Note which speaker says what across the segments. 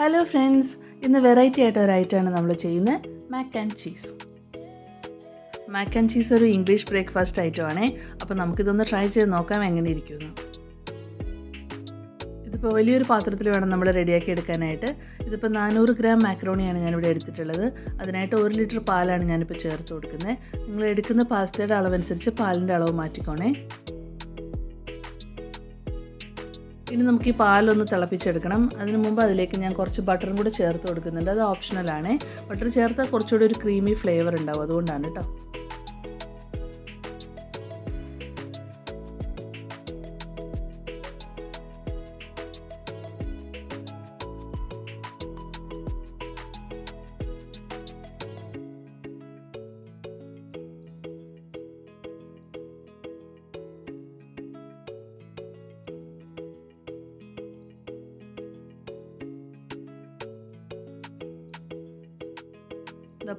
Speaker 1: Hello friends ഇന്ന് variety ആയിട്ട് ഒരു ഐറ്റമാണ് നമ്മൾ ചെയ്യുന്നത്. Mac and cheese mac and cheese ഒരു ഇംഗ്ലീഷ് ബ്രേക്ക്ഫാസ്റ്റ് ഐറ്റമാണേ അപ്പോൾ നമുക്കിതൊന്ന് ട്രൈ ചെയ്ത് നോക്കാം എങ്ങനെ ഇരിക്കുമെന്ന് ഇതിപ്പോൾ വലിയൊരു പാത്രത്തിൽ വേണം നമ്മൾ റെഡിയാക്കി എടുക്കാനായിട്ട്. ഇതിപ്പോൾ നാനൂറ് ഗ്രാം മാക്രോണിയാണ് ഞാനിവിടെ എടുത്തിട്ടുള്ളത്. അതിനായിട്ട് ഒരു ലിറ്റർ പാലാണ് ഞാനിപ്പോൾ ചേർത്ത് കൊടുക്കുന്നത്. നിങ്ങൾ എടുക്കുന്ന പാസ്തയുടെ അളവനുസരിച്ച് പാലിന്റെ അളവ് മാറ്റിക്കോണേ. ഇനി നമുക്ക് ഈ പാലൊന്ന് തിളപ്പിച്ചെടുക്കണം. അതിന് മുമ്പ് അതിലേക്ക് ഞാൻ കുറച്ച് ബട്ടറും കൂടെ ചേർത്ത് കൊടുക്കുന്നുണ്ട്. അത് ഓപ്ഷണലാണ് ബട്ടർ ചേർത്താൽ കുറച്ചുകൂടി ഒരു ക്രീമി ഫ്ലേവർ ഉണ്ടാവും. അതുകൊണ്ടാണ് കേട്ടോ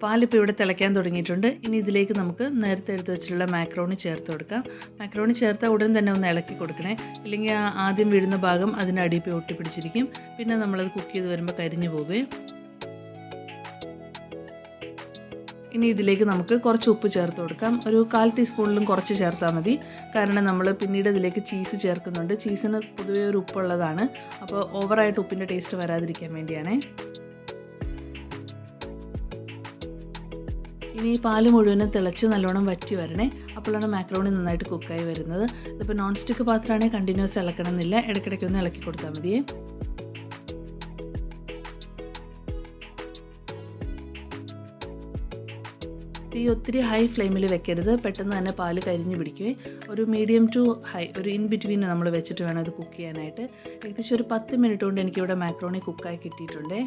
Speaker 1: പാലിപ്പോൾ ഇവിടെ തിളയ്ക്കാൻ തുടങ്ങിയിട്ടുണ്ട്. ഇനി ഇതിലേക്ക് നമുക്ക് നേരത്തെ എടുത്ത് വെച്ചിട്ടുള്ള മാക്രോണി ചേർത്ത് കൊടുക്കാം. മാക്രോണി ചേർത്ത ഉടൻ തന്നെ ഒന്ന് ഇളക്കി കൊടുക്കണേ. ഇല്ലെങ്കിൽ ആദ്യം വീഴുന്ന ഭാഗം അതിന്റെ അടിയിൽ ഒട്ടിപ്പിടിച്ചിരിക്കും. പിന്നെ നമ്മളത് കുക്ക് ചെയ്ത് വരുമ്പോൾ കരിഞ്ഞു പോകുകയും ഇനി ഇതിലേക്ക് നമുക്ക് കുറച്ച് ഉപ്പ് ചേർത്ത് കൊടുക്കാം. ഒരു കാൽ ടീസ്പൂണിലും കുറച്ച് ചേർത്താൽ മതി. കാരണം നമ്മൾ പിന്നീട് ഇതിലേക്ക് ചീസ് ചേർക്കുന്നുണ്ട്. ചീസിന് പൊതുവേ ഒരു ഉപ്പുള്ളതാണ്. അപ്പോൾ ഓവറായിട്ട് ഉപ്പിന്റെ ടേസ്റ്റ് വരാതിരിക്കാൻ വേണ്ടിയാണേ. ഇനി ഈ പാൽ മുഴുവനും തിളച്ച് നല്ലോണം വറ്റി വരണേ. അപ്പോഴാണ് മാക്രോണി നന്നായിട്ട് കുക്കായി വരുന്നത്. ഇതിപ്പോൾ നോൺ സ്റ്റിക്ക് പാത്രമാണെങ്കിൽ കണ്ടിന്യൂസ് ഇളക്കണം എന്നില്ല ഇടയ്ക്കിടയ്ക്ക് ഒന്ന് ഇളക്കി കൊടുത്താൽ മതിയേ. തീ ഒത്തിരി ഹൈ ഫ്ലെയിമിൽ വെക്കരുത്. പെട്ടെന്ന് തന്നെ പാൽ കരിഞ്ഞു പിടിക്കുകയും ഒരു മീഡിയം ടു ഹൈ ഒരു ഇൻ ബിറ്റ്വീൻ നമ്മൾ വെച്ചിട്ട് വേണം അത് കുക്ക് ചെയ്യാനായിട്ട്. ഏകദേശം ഒരു പത്ത് മിനിറ്റ് കൊണ്ട് എനിക്കിവിടെ മാക്രോണി കുക്കായി കിട്ടിയിട്ടുണ്ടേ.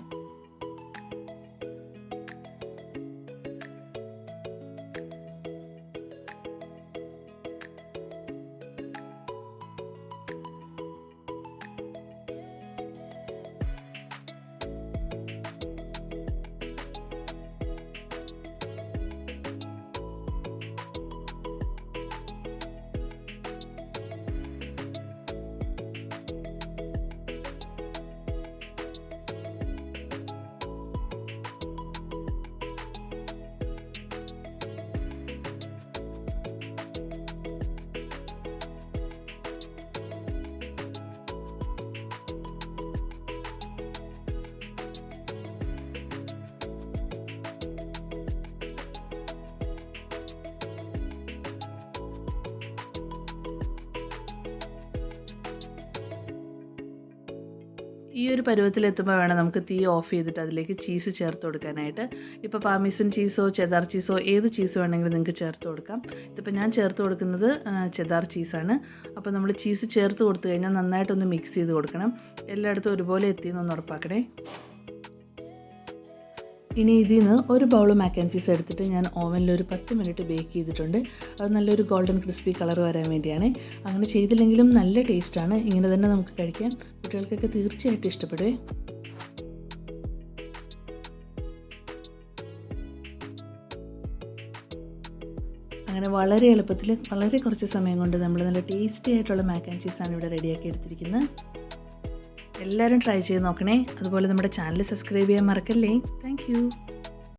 Speaker 1: ഈ ഒരു പരുവത്തിലെത്തുമ്പോൾ വേണം നമുക്ക് തീ ഓഫ് ചെയ്തിട്ട് അതിലേക്ക് ചീസ് ചേർത്ത് കൊടുക്കാനായിട്ട്. ഇപ്പോൾ പാമീസൻ ചീസോ ചെദാർ ചീസോ ഏത് ചീസ് വേണമെങ്കിലും നിങ്ങൾക്ക് ചേർത്ത് കൊടുക്കാം. ഇതിപ്പോൾ ഞാൻ ചേർത്ത് കൊടുക്കുന്നത് ചെദാർ ചീസാണ്. അപ്പോൾ നമ്മൾ ചീസ് ചേർത്ത് കൊടുത്തു കഴിഞ്ഞാൽ നന്നായിട്ടൊന്ന് മിക്സ് ചെയ്ത് കൊടുക്കണം. എല്ലായിടത്തും ഒരുപോലെ എത്തിയെന്നൊന്ന് ഉറപ്പാക്കണേ. ഇനി ഇതിൽ നിന്ന് ഒരു ബൗൾ മാക്ക് ആൻഡ് ചീസ് എടുത്തിട്ട് ഞാൻ ഓവനിൽ ഒരു പത്ത് മിനിറ്റ് ബേക്ക് ചെയ്തിട്ടുണ്ട്. അത് നല്ലൊരു ഗോൾഡൻ ക്രിസ്പി കളർ വരാൻ വേണ്ടിയാണ്. അങ്ങനെ ചെയ്തില്ലെങ്കിലും നല്ല ടേസ്റ്റാണ് ഇങ്ങനെ തന്നെ നമുക്ക് കഴിക്കാം. കുട്ടികൾക്കൊക്കെ തീർച്ചയായിട്ടും ഇഷ്ടപ്പെടുവേ. അങ്ങനെ വളരെ എളുപ്പത്തിൽ വളരെ കുറച്ച് സമയം കൊണ്ട് നമ്മൾ നല്ല ടേസ്റ്റി ആയിട്ടുള്ള മാക്ക് ആൻഡ് ചീസാണ് ഇവിടെ റെഡിയാക്കി എടുത്തിരിക്കുന്നത് എല്ലാവരും ട്രൈ ചെയ്ത് നോക്കണേ. അതുപോലെ നമ്മുടെ ചാനൽ സബ്സ്ക്രൈബ് ചെയ്യാൻ മറക്കല്ലേ. താങ്ക്